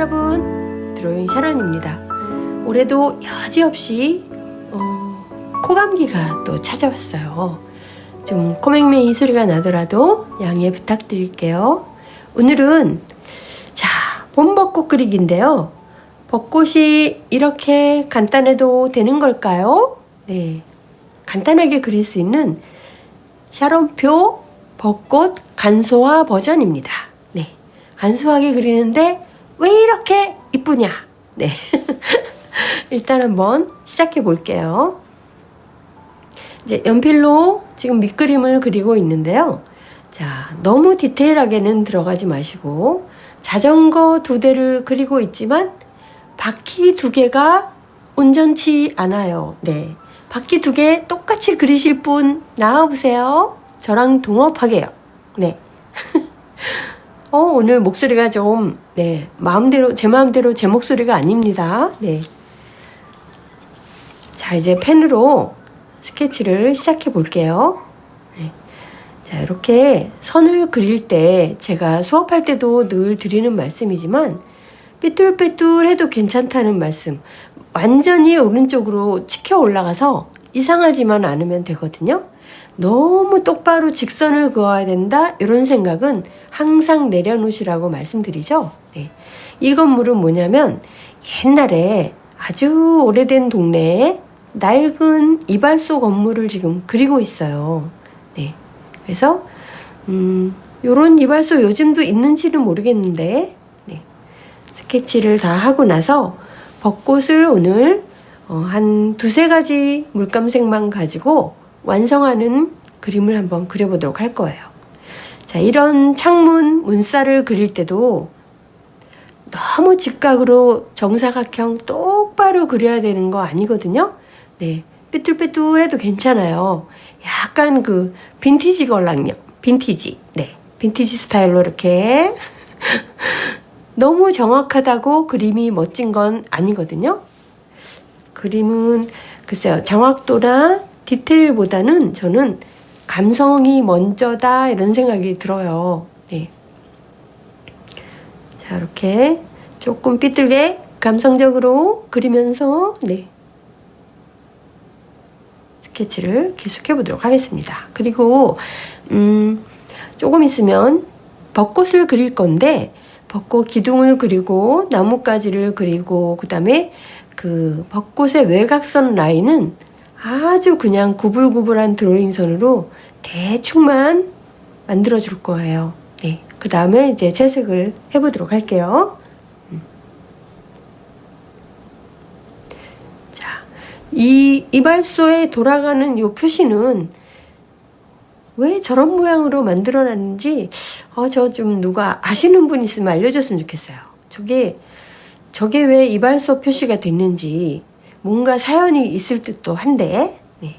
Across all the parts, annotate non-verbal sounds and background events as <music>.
여러분 드로잉 샤론입니다 올해도 여지없이 어, 코감기가 또 찾아왔어요 좀 코맹맹이 소리가 나더라도 양해 부탁드릴게요 오늘은 자 봄벚꽃 그리기인데요 벚꽃이 이렇게 간단해도 되는 걸까요? 네 간단하게 그릴 수 있는 샤론표 벚꽃 간소화 버전입니다. 네. 간소하게 그리는데 왜 이렇게 이쁘냐? 네. <laughs> 일단 한번 시작해 볼게요. 이제 연필로 지금 밑그림을 그리고 있는데요. 자, 너무 디테일하게는 들어가지 마시고 자전거 두 대를 그리고 있지만 바퀴 두 개가 온전치 않아요. 네. 바퀴 두 개 똑같이 그리실 분 나와보세요. 저랑 동업하게요. 네. 어, 오늘 목소리가 좀, 네, 마음대로, 제 마음대로 제 목소리가 아닙니다. 네. 자, 이제 펜으로 스케치를 시작해 볼게요. 네. 자, 이렇게 선을 그릴 때 제가 수업할 때도 늘 드리는 말씀이지만 삐뚤빼뚤 해도 괜찮다는 말씀. 완전히 오른쪽으로 치켜 올라가서 이상하지만 않으면 되거든요. 너무 똑바로 직선을 그어야 된다 이런 생각은 항상 내려놓으시라고 말씀드리죠. 네. 이 건물은 뭐냐면 옛날에 아주 오래된 동네에 낡은 이발소 건물을 지금 그리고 있어요. 네. 그래서 음, 요런 이발소 요즘도 있는지는 모르겠는데 네. 스케치를 다 하고 나서 벚꽃을 오늘 어, 한 두세 가지 물감색만 가지고 완성하는 그림을 한번 그려보도록 할 거예요. 자, 이런 창문 문살을 그릴 때도 너무 직각으로 정사각형 똑바로 그려야 되는 거 아니거든요. 네. 삐뚤빼뚤해도 괜찮아요. 약간 그 빈티지 걸랑요. 빈티지. 네. 빈티지 스타일로 이렇게 <laughs> 너무 정확하다고 그림이 멋진 건 아니거든요. 그림은 글쎄요. 정확도나 디테일보다는 저는 감성이 먼저다 이런 생각이 들어요. 네. 자, 이렇게 조금 삐뚤게 감성적으로 그리면서 네. 스케치를 계속해 보도록 하겠습니다. 그리고 음, 조금 있으면 벚꽃을 그릴 건데 벚꽃 기둥을 그리고 나뭇가지를 그리고 그다음에 그 벚꽃의 외곽선 라인은 아주 그냥 구불구불한 드로잉 선으로 대충만 만들어 줄 거예요. 네. 그 다음에 이제 채색을 해보도록 할게요. 음. 자, 이 이발소에 돌아가는 이 표시는 왜 저런 모양으로 만들어 놨는지, 어, 저 좀 누가 아시는 분 있으면 알려줬으면 좋겠어요. 저게, 저게 왜 이발소 표시가 됐는지, 뭔가 사연이 있을 듯도 한데, 네.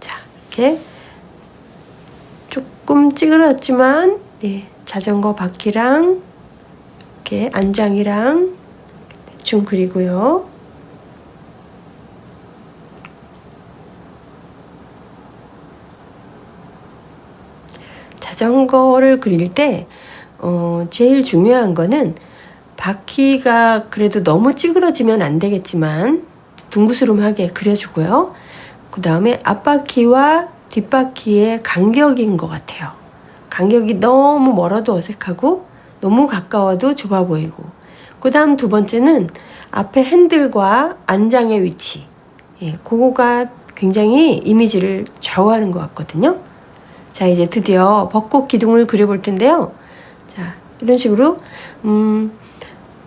자, 이렇게 조금 찌그러졌지만, 네. 자전거 바퀴랑, 이렇게 안장이랑 대충 그리고요. 자전거를 그릴 때, 어, 제일 중요한 거는 바퀴가 그래도 너무 찌그러지면 안 되겠지만 둥그스름하게 그려주고요. 그 다음에 앞바퀴와 뒷바퀴의 간격인 것 같아요. 간격이 너무 멀어도 어색하고 너무 가까워도 좁아 보이고 그 다음 두 번째는 앞에 핸들과 안장의 위치 예, 그거가 굉장히 이미지를 좌우하는 것 같거든요. 자 이제 드디어 벚꽃 기둥을 그려볼 텐데요. 자 이런 식으로 음,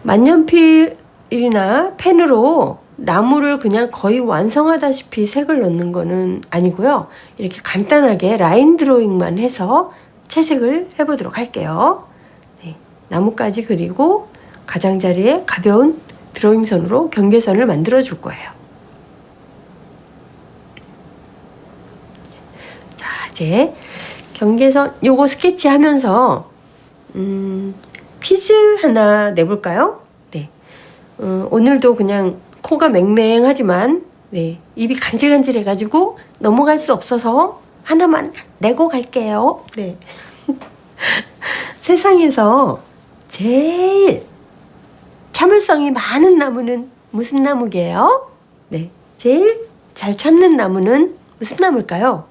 만년필이나 펜으로 나무를 그냥 거의 완성하다시피 색을 넣는 거는 아니고요. 이렇게 간단하게 라인 드로잉만 해서 채색을 해보도록 할게요. 네, 나무까지 그리고 가장자리에 가벼운 드로잉선으로 경계선을 만들어 줄 거예요. 자, 이제 경계선 요거 스케치 하면서 음, 퀴즈 하나 내볼까요? 네. 어, 오늘도 그냥 코가 맹맹하지만 네, 입이 간질간질해가지고 넘어갈 수 없어서 하나만 내고 갈게요. 네. <laughs> 세상에서 제일 참을성이 많은 나무는 무슨 나무게요? 네. 제일 잘 참는 나무는 무슨 나무일까요?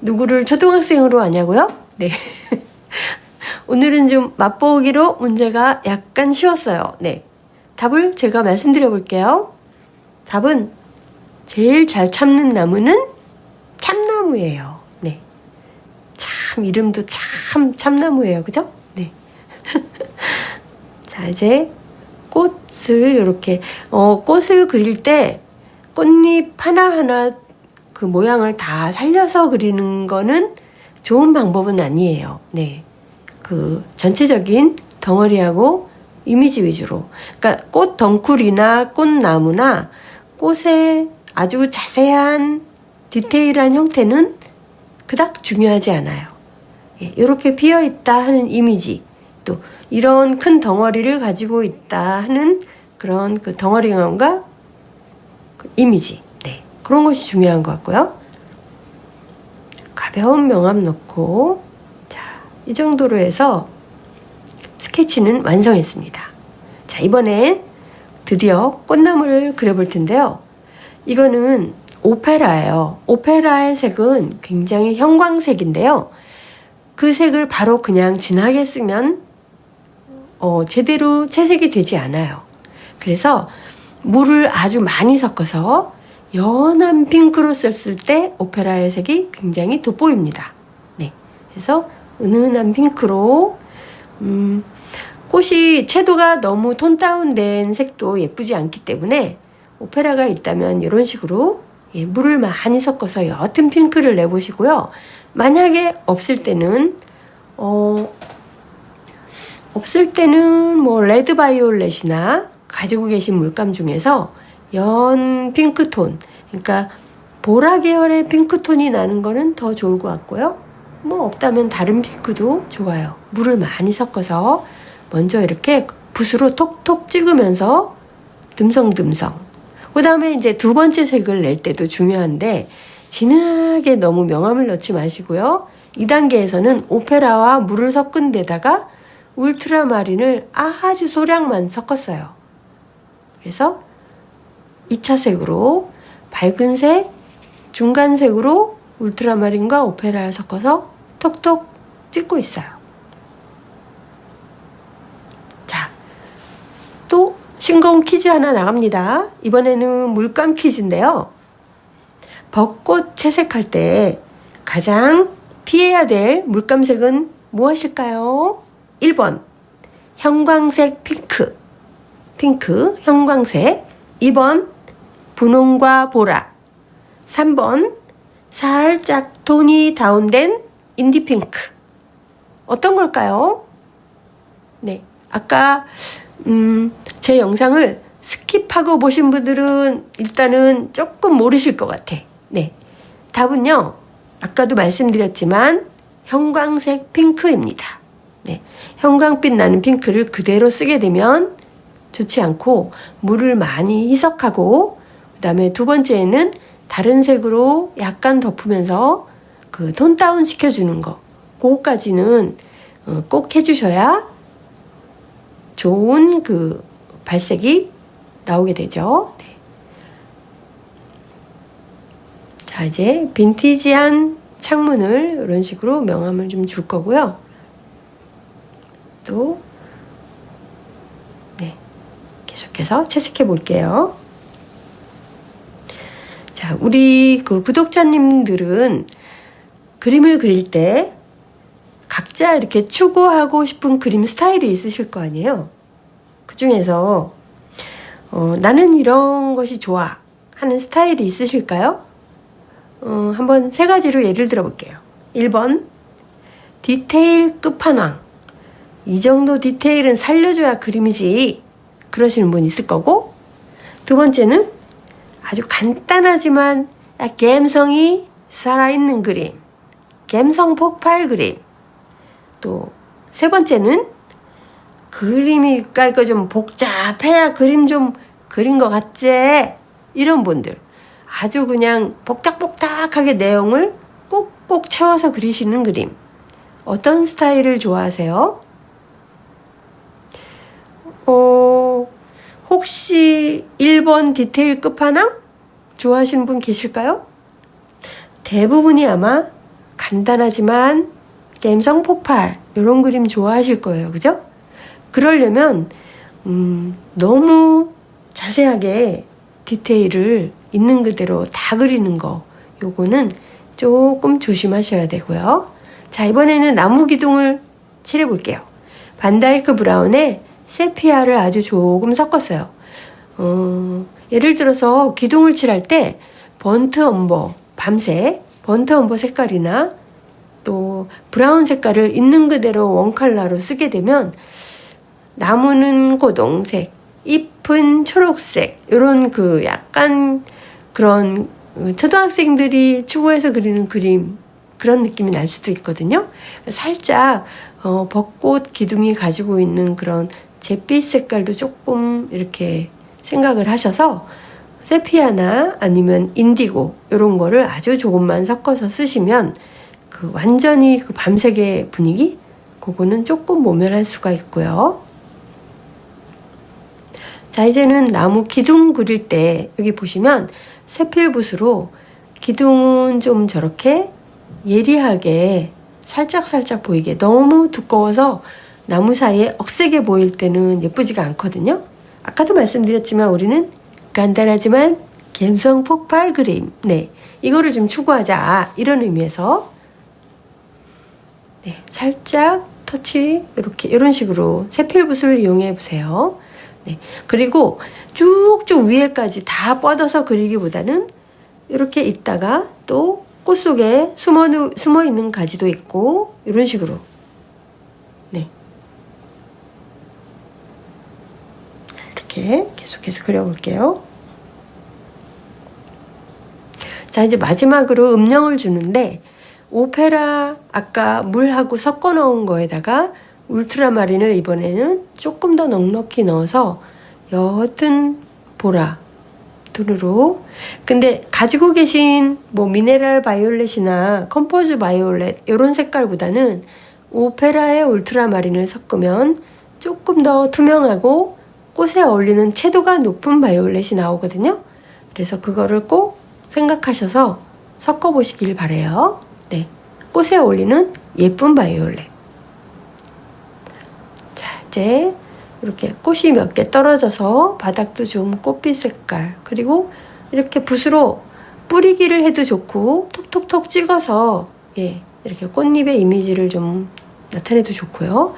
누구를 초등학생으로 하냐고요? 네. <laughs> 오늘은 좀 맛보기로 문제가 약간 쉬웠어요. 네. 답을 제가 말씀드려 볼게요. 답은 제일 잘 참는 나무는 참나무예요. 네. 참, 이름도 참 참나무예요. 그죠? 네. <laughs> 자, 이제 꽃을 이렇게, 어, 꽃을 그릴 때 꽃잎 하나하나 그 모양을 다 살려서 그리는 거는 좋은 방법은 아니에요. 네. 그 전체적인 덩어리하고 이미지 위주로. 그러니까 꽃 덩쿨이나 꽃나무나 꽃의 아주 자세한 디테일한 형태는 그닥 중요하지 않아요. 예, 이렇게 피어 있다 하는 이미지, 또 이런 큰 덩어리를 가지고 있다 하는 그런 그 덩어리감과 그 이미지, 네 그런 것이 중요한 것 같고요. 가벼운 명암 넣고 자 이 정도로 해서 스케치는 완성했습니다. 자 이번엔 드디어 꽃나무를 그려볼 텐데요. 이거는 오페라예요. 오페라의 색은 굉장히 형광색인데요. 그 색을 바로 그냥 진하게 쓰면 어, 제대로 채색이 되지 않아요. 그래서 물을 아주 많이 섞어서 연한 핑크로 썼을 때 오페라의 색이 굉장히 돋보입니다. 네. 그래서 은은한 핑크로 음, 꽃이 채도가 너무 톤 다운된 색도 예쁘지 않기 때문에 오페라가 있다면 이런 식으로 예, 물을 많이 섞어서 옅은 핑크를 내보시고요. 만약에 없을 때는 어, 없을 때는 뭐 레드 바이올렛이나 가지고 계신 물감 중에서 연 핑크톤, 그러니까 보라 계열의 핑크톤이 나는 거는 더 좋을 것 같고요. 뭐 없다면 다른 핑크도 좋아요. 물을 많이 섞어서 먼저 이렇게 붓으로 톡톡 찍으면서 듬성듬성. 그 다음에 이제 두 번째 색을 낼 때도 중요한데 진하게 너무 명암을 넣지 마시고요. 2단계에서는 오페라와 물을 섞은 데다가 울트라마린을 아주 소량만 섞었어요. 그래서 2차 색으로 밝은 색, 중간색으로 울트라마린과 오페라를 섞어서 톡톡 찍고 있어요. 자, 또 싱거운 퀴즈 하나 나갑니다. 이번에는 물감 퀴즈인데요. 벚꽃 채색할 때 가장 피해야 될 물감색은 무엇일까요? 1번 형광색 핑크 핑크 형광색 2번 분홍과 보라 3번 살짝 톤이 다운된 인디핑크. 어떤 걸까요? 네 아까 음, 제 영상을 스킵하고 보신 분들은 일단은 조금 모르실 것 같아. 네 답은요 아까도 말씀드렸지만 형광색 핑크입니다. 네, 형광빛 나는 핑크를 그대로 쓰게 되면 좋지 않고 물을 많이 희석하고 그 다음에 두 번째는 다른 색으로 약간 덮으면서 그 톤 다운 시켜주는 거 그거까지는 어, 꼭 해주셔야 좋은 그 발색이 나오게 되죠. 네. 자 이제 빈티지한 창문을 이런 식으로 명암을 좀 줄 거고요. 또 네, 계속해서 채색해 볼게요. 자, 우리 그 구독자님들은 그림을 그릴 때 각자 이렇게 추구하고 싶은 그림 스타일이 있으실 거 아니에요. 그 중에서 어, 나는 이런 것이 좋아 하는 스타일이 있으실까요? 어, 한번 세 가지로 예를 들어 볼게요. 1번 디테일 끝판왕 이 정도 디테일은 살려줘야 그림이지. 그러시는 분 있을 거고. 두 번째는 아주 간단하지만 감성이 살아있는 그림. 감성 폭발 그림. 또 세 번째는 그림이 깔거 좀 복잡해야 그림 좀 그린 것 같지? 이런 분들. 아주 그냥 복닥복닥하게 내용을 꼭꼭 채워서 그리시는 그림. 어떤 스타일을 좋아하세요? 어, 혹시 1번 디테일 끝판왕 좋아하시는 분 계실까요? 대부분이 아마 간단하지만 감성 폭발 이런 그림 좋아하실 거예요. 그죠? 그러려면 음, 너무 자세하게 디테일을 있는 그대로 다 그리는 거 요거는 조금 조심하셔야 되고요. 자, 이번에는 나무 기둥을 칠해 볼게요. 반다이크 브라운에 세피아를 아주 조금 섞었어요. 어, 예를 들어서 기둥을 칠할 때 번트 엄버, 밤색, 번트 엄버 색깔이나 또 브라운 색깔을 있는 그대로 원칼라로 쓰게 되면 나무는 고동색, 잎은 초록색, 이런 그 약간 그런 초등학생들이 추구해서 그리는 그림 그런 느낌이 날 수도 있거든요. 살짝 어, 벚꽃 기둥이 가지고 있는 그런 잿빛 색깔도 조금 이렇게 생각을 하셔서 세피아나 아니면 인디고 이런 거를 아주 조금만 섞어서 쓰시면 그 완전히 그 밤색의 분위기 그거는 조금 모면할 수가 있고요. 자 이제는 나무 기둥 그릴 때 여기 보시면 세필붓으로 기둥은 좀 저렇게 예리하게 살짝살짝 보이게 너무 두꺼워서 나무 사이에 억세게 보일 때는 예쁘지가 않거든요. 아까도 말씀드렸지만 우리는 간단하지만 감성 폭발 그림. 네. 이거를 좀 추구하자. 이런 의미에서 네, 살짝 터치 이렇게 이런 식으로 세필 붓을 이용해 보세요. 네. 그리고 쭉쭉 위에까지 다 뻗어서 그리기보다는 이렇게 있다가 또 꽃 속에 숨어, 숨어 있는 가지도 있고 이런 식으로 네. 이렇게 계속해서 그려볼게요. 자, 이제 마지막으로 음영을 주는데 오페라 아까 물하고 섞어 넣은 거에다가 울트라마린을 이번에는 조금 더 넉넉히 넣어서 옅은 보라 톤으로 근데 가지고 계신 뭐 미네랄 바이올렛이나 컴포즈 바이올렛 이런 색깔보다는 오페라의 울트라마린을 섞으면 조금 더 투명하고 꽃에 어울리는 채도가 높은 바이올렛이 나오거든요. 그래서 그거를 꼭 생각하셔서 섞어 보시길 바래요. 네. 꽃에 어울리는 예쁜 바이올렛. 자, 이제 이렇게 꽃이 몇 개 떨어져서 바닥도 좀 꽃빛 색깔 그리고 이렇게 붓으로 뿌리기를 해도 좋고 톡톡톡 찍어서 예 이렇게 꽃잎의 이미지를 좀 나타내도 좋고요.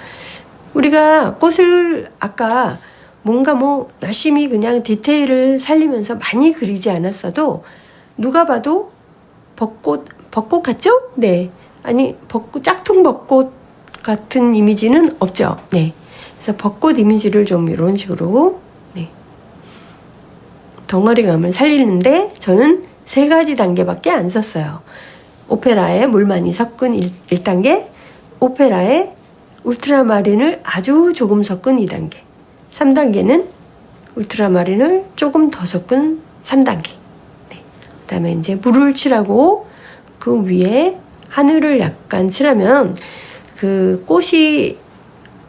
우리가 꽃을 아까 뭔가 뭐 열심히 그냥 디테일을 살리면서 많이 그리지 않았어도 누가 봐도 벚꽃 벚꽃 같죠? 네. 아니 벚꽃 짝퉁 벚꽃 같은 이미지는 없죠. 네. 그래서 벚꽃 이미지를 좀 이런 식으로 네. 덩어리감을 살리는데 저는 세 가지 단계밖에 안 썼어요. 오페라에 물 많이 섞은 1, 단계 오페라에 울트라마린을 아주 조금 섞은 2단계, 3단계는 울트라마린을 조금 더 섞은 3단계. 네. 그 다음에 이제 물을 칠하고 그 위에 하늘을 약간 칠하면 그 꽃이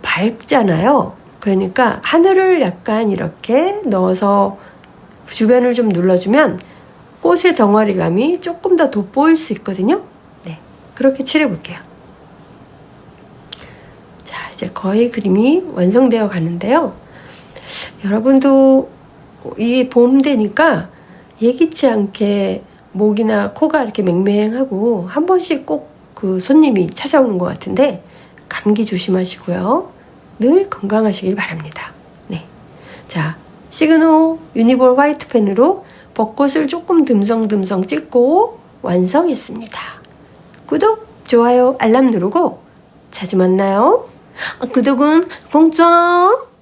밝잖아요. 그러니까 하늘을 약간 이렇게 넣어서 주변을 좀 눌러주면 꽃의 덩어리감이 조금 더 돋보일 수 있거든요. 네. 그렇게 칠해볼게요. 자, 이제 거의 그림이 완성되어 가는데요. 여러분도 이 봄 되니까 예기치 않게 목이나 코가 이렇게 맹맹하고 한 번씩 꼭 그 손님이 찾아오는 것 같은데 감기 조심하시고요. 늘 건강하시길 바랍니다. 네. 자, 시그노 유니볼 화이트 펜으로 벚꽃을 조금 듬성듬성 찍고 완성했습니다. 구독, 좋아요, 알람 누르고 자주 만나요. 구독은 공짜!